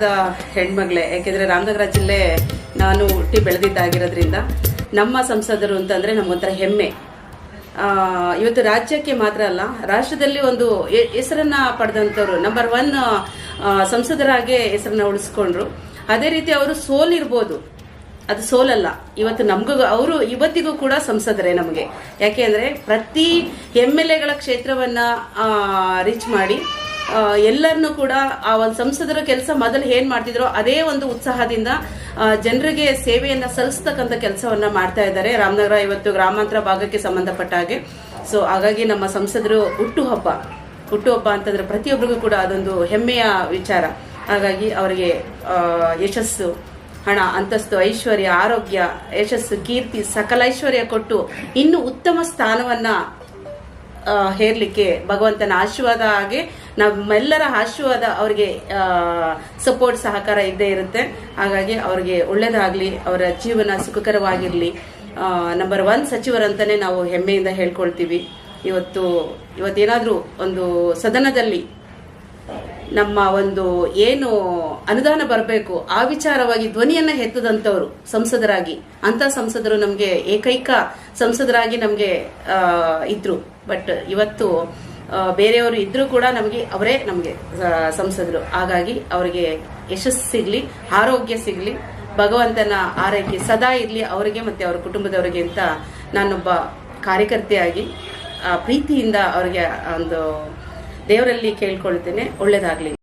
ರಾಮನಗರದ ಹೆಣ್ಮಗಳೇ, ಯಾಕೆಂದರೆ ರಾಮನಗರ ಜಿಲ್ಲೆ ನಾನು ಹುಟ್ಟಿ ಬೆಳೆದಿದ್ದಾಗಿರೋದ್ರಿಂದ ನಮ್ಮ ಸಂಸದರು ಅಂತಂದರೆ ನಮಗೊಂಥರ ಹೆಮ್ಮೆ. ಇವತ್ತು ರಾಜ್ಯಕ್ಕೆ ಮಾತ್ರ ಅಲ್ಲ, ರಾಷ್ಟ್ರದಲ್ಲಿ ಒಂದು ಹೆಸರನ್ನು ಪಡೆದಂಥವ್ರು ನಂಬರ್ ಒನ್ ಸಂಸದರಾಗೆ ಹೆಸರನ್ನ ಉಳಿಸ್ಕೊಂಡ್ರು. ಅದೇ ರೀತಿ ಅವರು ಸೋಲಿರ್ಬೋದು ಅದು ಸೋಲಲ್ಲ, ಇವತ್ತು ನಮಗೂ, ಅವರು ಇವತ್ತಿಗೂ ಕೂಡ ಸಂಸದರೇ ನಮಗೆ. ಯಾಕೆ ಅಂದರೆ ಪ್ರತಿ ಎಂ ಎಲ್ ಎಗಳ ಕ್ಷೇತ್ರವನ್ನು ರೀಚ್ ಮಾಡಿ ಎಲ್ಲರನ್ನೂ ಕೂಡ ಆ ಒಂದು ಸಂಸದರ ಕೆಲಸ ಮೊದಲು ಏನ್ ಮಾಡ್ತಿದ್ರೋ ಅದೇ ಒಂದು ಉತ್ಸಾಹದಿಂದ ಜನರಿಗೆ ಸೇವೆಯನ್ನ ಸಲ್ಲಿಸ್ತಕ್ಕಂಥ ಕೆಲಸವನ್ನ ಮಾಡ್ತಾ ಇದ್ದಾರೆ. ರಾಮನಗರ ಇವತ್ತು ಗ್ರಾಮಾಂತರ ಭಾಗಕ್ಕೆ ಸಂಬಂಧಪಟ್ಟ ಹಾಗೆ. ಸೊ ಹಾಗಾಗಿ ನಮ್ಮ ಸಂಸದರು ಹುಟ್ಟುಹಬ್ಬ. ಹುಟ್ಟುಹಬ್ಬ ಅಂತಂದ್ರೆ ಪ್ರತಿಯೊಬ್ಬರಿಗೂ ಕೂಡ ಅದೊಂದು ಹೆಮ್ಮೆಯ ವಿಚಾರ. ಹಾಗಾಗಿ ಅವರಿಗೆ ಯಶಸ್ಸು, ಹಣ, ಅಂತಸ್ತು, ಐಶ್ವರ್ಯ, ಆರೋಗ್ಯ, ಯಶಸ್ಸು, ಕೀರ್ತಿ, ಸಕಲ ಐಶ್ವರ್ಯ ಕೊಟ್ಟು ಇನ್ನು ಉತ್ತಮ ಸ್ಥಾನವನ್ನ ಹೇರ್ಲಿಕ್ಕೆ ಭಗವಂತನ ಆಶೀರ್ವಾದ ಹಾಗೆ ನಮ್ಮೆಲ್ಲರ ಆಶೀರ್ವಾದ ಅವರಿಗೆ ಸಪೋರ್ಟ್ ಸಹಕಾರ ಇದ್ದೇ ಇರುತ್ತೆ. ಹಾಗಾಗಿ ಅವರಿಗೆ ಒಳ್ಳೇದಾಗ್ಲಿ, ಅವರ ಜೀವನ ಸುಖಕರವಾಗಿರಲಿ. ನಂಬರ್ ಒನ್ ಸಚಿವರಂತಾನೆ ನಾವು ಹೆಮ್ಮೆಯಿಂದ ಹೇಳ್ಕೊಳ್ತೀವಿ. ಇವತ್ತು, ಇವತ್ತೇನಾದರೂ ಒಂದು ಸದನದಲ್ಲಿ ನಮ್ಮ ಒಂದು ಏನು ಅನುದಾನ ಬರಬೇಕು, ಆ ವಿಚಾರವಾಗಿ ಧ್ವನಿಯನ್ನ ಎತ್ತದಂತವ್ರು ಸಂಸದರಾಗಿ. ಅಂತ ಸಂಸದರು ನಮಗೆ ಏಕೈಕ ಸಂಸದರಾಗಿ ನಮಗೆ ಇದ್ರು. ಬಟ್ ಇವತ್ತು ಬೇರೆಯವರು ಇದ್ರೂ ಕೂಡ ನಮಗೆ ಅವರೇ ನಮಗೆ ಸಂಸದರು. ಹಾಗಾಗಿ ಅವರಿಗೆ ಯಶಸ್ಸು ಸಿಗ್ಲಿ, ಆರೋಗ್ಯ ಸಿಗ್ಲಿ, ಭಗವಂತನ ಆರೈಕೆ ಸದಾ ಇರಲಿ ಅವರಿಗೆ ಮತ್ತೆ ಅವರ ಕುಟುಂಬದವರಿಗೆ ಅಂತ ನಾನೊಬ್ಬ ಕಾರ್ಯಕರ್ತೆಯಾಗಿ ಪ್ರೀತಿಯಿಂದ ಅವರಿಗೆ ಒಂದು ದೇವರಲ್ಲಿ ಕೇಳ್ಕೊಳ್ತೇನೆ. ಒಳ್ಳೇದಾಗ್ಲಿ.